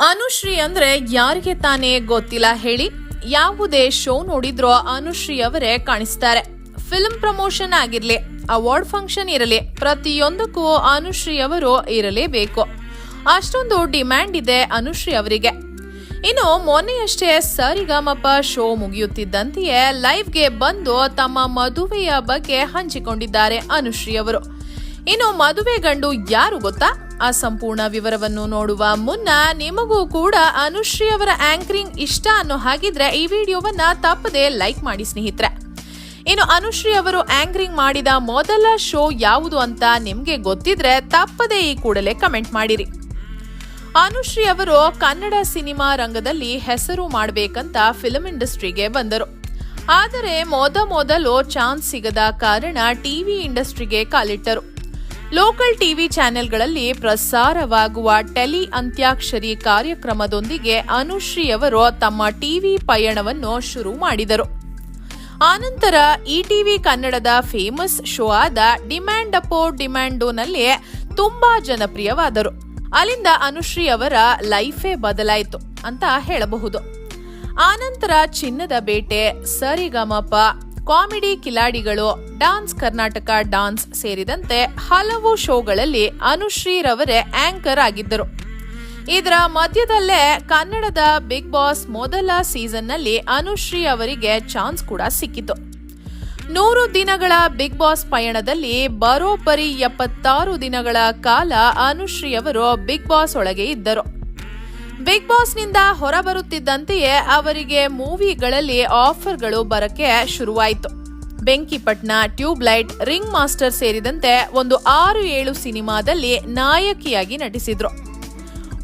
ಅನುಶ್ರೀ ಅಂದ್ರೆ ಯಾರಿಗೆ ತಾನೇ ಗೊತ್ತಿಲ್ಲ ಹೇಳಿ. ಯಾವುದೇ ಶೋ ನೋಡಿದ್ರೋ ಅನುಶ್ರೀ ಅವರೇ ಕಾಣಿಸ್ತಾರೆ. ಫಿಲ್ಮ್ ಪ್ರಮೋಷನ್ ಆಗಿರ್ಲಿ, ಅವಾರ್ಡ್ ಫಂಕ್ಷನ್ ಇರಲಿ, ಪ್ರತಿಯೊಂದಕ್ಕೂ ಅನುಶ್ರೀ ಅವರು ಇರಲೇಬೇಕು. ಅಷ್ಟೊಂದು ಡಿಮ್ಯಾಂಡ್ ಇದೆ ಅನುಶ್ರೀ ಅವರಿಗೆ. ಇನ್ನು ಮೊನ್ನೆಯಷ್ಟೇ ಸರಿಗಮಪ ಶೋ ಮುಗಿಯುತ್ತಿದ್ದಂತೆಯೇ ಲೈವ್ಗೆ ಬಂದು ತಮ್ಮ ಮದುವೆಯ ಬಗ್ಗೆ ಹಂಚಿಕೊಂಡಿದ್ದಾರೆ ಅನುಶ್ರೀ ಅವರು. ಇನ್ನು ಮದುವೆ ಗಂಡು ಯಾರು ಗೊತ್ತಾ? ಆ ಸಂಪೂರ್ಣ ವಿವರವನ್ನು ನೋಡುವ ಮುನ್ನ ನಿಮಗೂ ಕೂಡ ಅನುಶ್ರೀ ಅವರ ಆಂಕರಿಂಗ್ ಇಷ್ಟ ಅನ್ನೋ ಹಾಗಿದ್ರೆ ಈ ವಿಡಿಯೋವನ್ನ ತಪ್ಪದೆ ಲೈಕ್ ಮಾಡಿ ಸ್ನೇಹಿತರೆ. ಇನ್ನು ಅನುಶ್ರೀ ಅವರು ಆಂಕರಿಂಗ್ ಮಾಡಿದ ಮೊದಲ ಶೋ ಯಾವುದು ಅಂತ ನಿಮ್ಗೆ ಗೊತ್ತಿದ್ರೆ ತಪ್ಪದೆ ಈ ಕೂಡಲೇ ಕಮೆಂಟ್ ಮಾಡಿರಿ. ಅನುಶ್ರೀ ಅವರು ಕನ್ನಡ ಸಿನಿಮಾ ರಂಗದಲ್ಲಿ ಹೆಸರು ಮಾಡಬೇಕಂತ ಫಿಲಂ ಇಂಡಸ್ಟ್ರಿಗೆ ಬಂದರು. ಆದರೆ ಮೊದ ಮೊದಲು ಚಾನ್ಸ್ ಸಿಗದ ಕಾರಣ ಟಿವಿ ಇಂಡಸ್ಟ್ರಿಗೆ ಕಾಲಿಟ್ಟರು. ಲೋಕಲ್ ಟಿವಿ ಚಾನೆಲ್ಗಳಲ್ಲಿ ಪ್ರಸಾರವಾಗುವ ಟೆಲಿ ಅಂತ್ಯಾಕ್ಷರಿ ಕಾರ್ಯಕ್ರಮದೊಂದಿಗೆ ಅನುಶ್ರೀ ಅವರು ತಮ್ಮ ಟಿವಿ ಪಯಣವನ್ನು ಶುರು ಮಾಡಿದರು. ಆನಂತರ ಇಟಿವಿ ಟಿವಿ ಕನ್ನಡದ ಫೇಮಸ್ ಶೋ ಆದ ಡಿಮ್ಯಾಂಡ್ ಅಪೋ ಡಿಮ್ಯಾಂಡೋನಲ್ಲಿ ತುಂಬಾ ಜನಪ್ರಿಯವಾದರು. ಅಲ್ಲಿಂದ ಅನುಶ್ರೀ ಅವರ ಲೈಫೇ ಬದಲಾಯಿತು ಅಂತ ಹೇಳಬಹುದು. ಆನಂತರ ಚಿನ್ನದ ಬೇಟೆ, ಸರಿಗಮಪ, ಕಾಮಿಡಿ ಕಿಲಾಡಿಗಳು ಡಾನ್ಸ್ ಕರ್ನಾಟಕ ಡಾನ್ಸ್ ಸೇರಿದಂತೆ ಹಲವು ಶೋಗಳಲ್ಲಿ ಅನುಶ್ರೀ ರವರೇ ಆಂಕರ್ ಆಗಿದ್ದರು. ಇದರ ಮಧ್ಯದಲ್ಲೇ ಕನ್ನಡದ ಬಿಗ್ ಬಾಸ್ ಮೊದಲ ಸೀಸನ್ನಲ್ಲಿ ಅನುಶ್ರೀ ಅವರಿಗೆ ಚಾನ್ಸ್ ಕೂಡ ಸಿಕ್ಕಿತು. ನೂರು ದಿನಗಳ ಬಿಗ್ ಬಾಸ್ ಪಯಣದಲ್ಲಿ ಬರೋಬ್ಬರಿ ಎಪ್ಪತ್ತಾರು ದಿನಗಳ ಕಾಲ ಅನುಶ್ರೀ ಅವರು ಬಿಗ್ ಬಾಸ್ ಒಳಗೆ ಇದ್ದರು. ಬಿಗ್ ಬಾಸ್ನಿಂದ ಹೊರಬರುತ್ತಿದ್ದಂತೆಯೇ ಅವರಿಗೆ ಮೂವಿಗಳಲ್ಲಿ ಆಫರ್ಗಳು ಬರಕ್ಕೆ ಶುರುವಾಯಿತು. ಬೆಂಕಿಪಟ್ನ ಟ್ಯೂಬ್ಲೈಟ್, ರಿಂಗ್ ಮಾಸ್ಟರ್ ಸೇರಿದಂತೆ ಒಂದು ಆರು ಏಳು ಸಿನಿಮಾದಲ್ಲಿ ನಾಯಕಿಯಾಗಿ ನಟಿಸಿದ್ರು.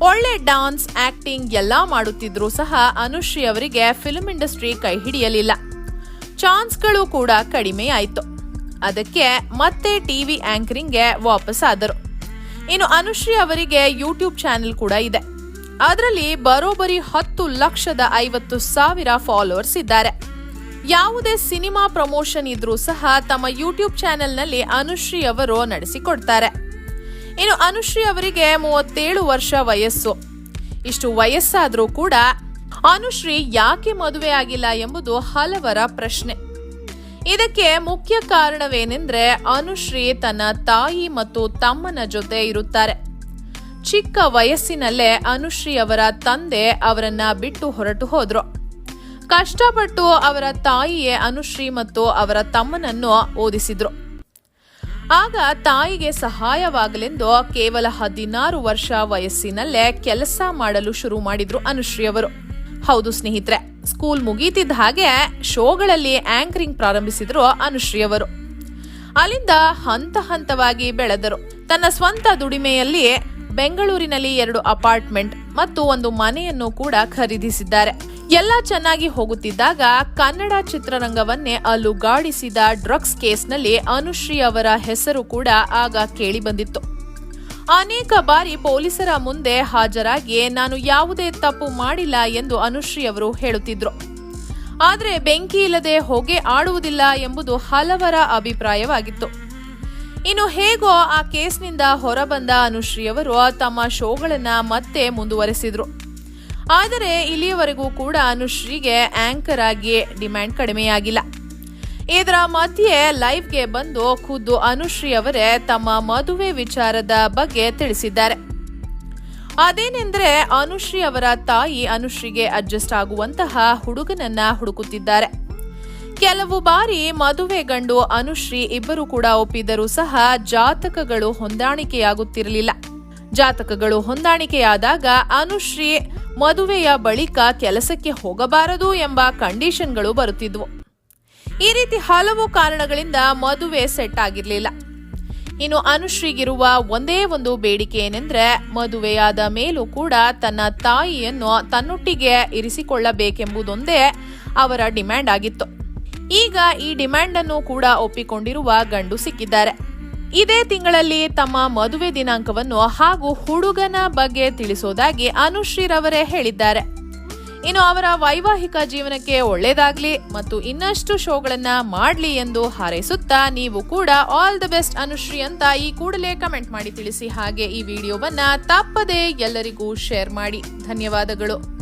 ಒಳ್ಳೆ ಡಾನ್ಸ್, ಆಕ್ಟಿಂಗ್ ಎಲ್ಲಾ ಮಾಡುತ್ತಿದ್ರು ಸಹ ಅನುಶ್ರೀ ಅವರಿಗೆ ಫಿಲ್ಮ್ ಇಂಡಸ್ಟ್ರಿ ಕೈ ಹಿಡಿಯಲಿಲ್ಲ. ಚಾನ್ಸ್ಗಳು ಕೂಡ ಕಡಿಮೆ ಆಯಿತು ಅದಕ್ಕೆ ಮತ್ತೆ ಟಿವಿ ಆಂಕರಿಂಗ್ಗೆ ವಾಪಸ್ ಆದರು. ಇನ್ನು ಅನುಶ್ರೀ ಅವರಿಗೆ ಯೂಟ್ಯೂಬ್ ಚಾನೆಲ್ ಕೂಡ ಇದೆ. ಅದರಲ್ಲಿ ಬರೋಬ್ಬರಿ ಹತ್ತು ಲಕ್ಷದ ಐವತ್ತು ಸಾವಿರ ಫಾಲೋವರ್ಸ್ ಇದ್ದಾರೆ. ಯಾವುದೇ ಸಿನಿಮಾ ಪ್ರಮೋಷನ್ ಇದ್ರೂ ಸಹ ತಮ್ಮ ಯೂಟ್ಯೂಬ್ ಚಾನೆಲ್ನಲ್ಲಿ ಅನುಶ್ರೀ ಅವರು ನಡೆಸಿಕೊಡ್ತಾರೆ. ಇನ್ನು ಅನುಶ್ರೀ ಅವರಿಗೆ ಮೂವತ್ತೇಳು ವರ್ಷ ವಯಸ್ಸು. ಇಷ್ಟು ವಯಸ್ಸಾದರೂ ಕೂಡ ಅನುಶ್ರೀ ಯಾಕೆ ಮದುವೆ ಆಗಿಲ್ಲ ಎಂಬುದು ಹಲವರ ಪ್ರಶ್ನೆ. ಇದಕ್ಕೆ ಮುಖ್ಯ ಕಾರಣವೇನೆಂದ್ರೆ ಅನುಶ್ರೀ ತನ್ನ ತಾಯಿ ಮತ್ತು ತಮ್ಮನ ಜೊತೆ ಇರುತ್ತಾರೆ. ಚಿಕ್ಕ ವಯಸ್ಸಿನಲ್ಲೇ ಅನುಶ್ರೀ ಅವರ ತಂದೆ ಅವರನ್ನ ಬಿಟ್ಟು ಹೊರಟು ಹೋದ್ರು. ಕಷ್ಟಪಟ್ಟು ಅವರ ತಾಯಿಯೇ ಅನುಶ್ರೀ ಮತ್ತು ಅವರ ತಮ್ಮನನ್ನು ಓದಿಸಿದ್ರು. ಆಗ ತಾಯಿಗೆ ಸಹಾಯವಾಗಲೆಂದು ಕೇವಲ ಹದಿನಾರು ವರ್ಷ ವಯಸ್ಸಿನಲ್ಲೇ ಕೆಲಸ ಮಾಡಲು ಶುರು ಮಾಡಿದ್ರು ಅನುಶ್ರೀ ಅವರು ಹೌದು ಸ್ನೇಹಿತರೆ, ಸ್ಕೂಲ್ ಮುಗೀತಿದ್ದ ಹಾಗೆ ಶೋಗಳಲ್ಲಿ ಆಂಕರಿಂಗ್ ಪ್ರಾರಂಭಿಸಿದ್ರು ಅನುಶ್ರೀ ಅವರು ಅಲ್ಲಿಂದ ಹಂತ ಹಂತವಾಗಿ ಬೆಳೆದರು. ತನ್ನ ಸ್ವಂತ ದುಡಿಮೆಯಲ್ಲಿ ಬೆಂಗಳೂರಿನಲ್ಲಿ ಎರಡು ಅಪಾರ್ಟ್ಮೆಂಟ್ ಮತ್ತು ಒಂದು ಮನೆಯನ್ನು ಕೂಡ ಖರೀದಿಸಿದ್ದಾರೆ. ಎಲ್ಲ ಚೆನ್ನಾಗಿ ಹೋಗುತ್ತಿದ್ದಾಗ ಕನ್ನಡ ಚಿತ್ರರಂಗವನ್ನೇ ಅಲುಗಾಡಿಸಿದ ಡ್ರಗ್ಸ್ ಕೇಸ್ನಲ್ಲಿ ಅನುಶ್ರೀ ಅವರ ಹೆಸರು ಕೂಡ ಆಗ ಕೇಳಿಬಂದಿತ್ತು ಅನೇಕ ಬಾರಿ ಪೊಲೀಸರ ಮುಂದೆ ಹಾಜರಾಗಿ ನಾನು ಯಾವುದೇ ತಪ್ಪು ಮಾಡಿಲ್ಲ ಎಂದು ಅನುಶ್ರೀ ಅವರು ಹೇಳುತ್ತಿದ್ರು. ಆದರೆ ಬೆಂಕಿ ಇಲ್ಲದೆ ಹೊಗೆ ಆಡುವುದಿಲ್ಲ ಎಂಬುದು ಹಲವರ ಅಭಿಪ್ರಾಯವಾಗಿತ್ತು. ಇನ್ನು ಹೇಗೋ ಆ ಕೇಸ್ನಿಂದ ಹೊರಬಂದ ಅನುಶ್ರೀ ಅವರು ತಮ್ಮ ಶೋಗಳನ್ನು ಮತ್ತೆ ಮುಂದುವರೆಸಿದ್ರು. ಆದರೆ ಇಲ್ಲಿಯವರೆಗೂ ಕೂಡ ಅನುಶ್ರೀಗೆ ಆಂಕರ್ ಆಗಿ ಡಿಮ್ಯಾಂಡ್ ಕಡಿಮೆಯಾಗಿಲ್ಲ. ಇದರ ಮಧ್ಯೆ ಲೈವ್ಗೆ ಬಂದು ಖುದ್ದು ಅನುಶ್ರೀ ಅವರೇ ತಮ್ಮ ಮದುವೆ ವಿಚಾರದ ಬಗ್ಗೆ ತಿಳಿಸಿದ್ದಾರೆ. ಅದೇನೆಂದರೆ ಅನುಶ್ರೀ ಅವರ ತಾಯಿ ಅನುಶ್ರೀಗೆ ಅಡ್ಜಸ್ಟ್ ಆಗುವಂತಹ ಹುಡುಗನನ್ನ ಹುಡುಕುತ್ತಿದ್ದಾರೆ. ಕೆಲವು ಬಾರಿ ಮದುವೆ ಗಂಡು ಅನುಶ್ರೀ ಇಬ್ಬರು ಕೂಡ ಒಪ್ಪಿದರೂ ಸಹ ಜಾತಕಗಳು ಹೊಂದಾಣಿಕೆಯಾಗುತ್ತಿರಲಿಲ್ಲ. ಜಾತಕಗಳು ಹೊಂದಾಣಿಕೆಯಾದಾಗ ಅನುಶ್ರೀ ಮದುವೆಯ ಬಳಿಕ ಕೆಲಸಕ್ಕೆ ಹೋಗಬಾರದು ಎಂಬ ಕಂಡೀಷನ್ಗಳು ಬರುತ್ತಿದ್ವು. ಈ ರೀತಿ ಹಲವು ಕಾರಣಗಳಿಂದ ಮದುವೆ ಸೆಟ್ ಆಗಿರಲಿಲ್ಲ. ಇನ್ನು ಅನುಶ್ರೀಗಿರುವ ಒಂದೇ ಒಂದು ಬೇಡಿಕೆ ಏನೆಂದ್ರೆ ಮದುವೆಯಾದ ಮೇಲೂ ಕೂಡ ತನ್ನ ತಾಯಿಯನ್ನು ತನ್ನೊಟ್ಟಿಗೆ ಇರಿಸಿಕೊಳ್ಳಬೇಕೆಂಬುದೊಂದೇ ಅವರ ಡಿಮ್ಯಾಂಡ್ ಆಗಿತ್ತು. ಈಗ ಈ ಡಿಮ್ಯಾಂಡ್ ಅನ್ನು ಕೂಡ ಒಪ್ಪಿಕೊಂಡಿರುವ ಗಂಡು ಸಿಕ್ಕಿದ್ದಾರೆ. ಇದೇ ತಿಂಗಳಲ್ಲಿ ತಮ್ಮ ಮದುವೆ ದಿನಾಂಕವನ್ನು ಹಾಗೂ ಹುಡುಗನ ಬಗ್ಗೆ ತಿಳಿಸೋದಾಗಿ ಅನುಶ್ರೀರವರೇ ಹೇಳಿದ್ದಾರೆ. ಇನ್ನು ಅವರ ವೈವಾಹಿಕ ಜೀವನಕ್ಕೆ ಒಳ್ಳೇದಾಗ್ಲಿ ಮತ್ತು ಇನ್ನಷ್ಟು ಶೋಗಳನ್ನ ಮಾಡ್ಲಿ ಎಂದು ಹಾರೈಸುತ್ತಾ ನೀವು ಕೂಡ ಆಲ್ ದ ಬೆಸ್ಟ್ ಅನುಶ್ರೀ ಅಂತ ಈ ಕೂಡಲೇ ಕಮೆಂಟ್ ಮಾಡಿ ತಿಳಿಸಿ ಹಾಗೆ ಈ ವಿಡಿಯೋವನ್ನ ತಪ್ಪದೇ ಎಲ್ಲರಿಗೂ ಶೇರ್ ಮಾಡಿ. ಧನ್ಯವಾದಗಳು.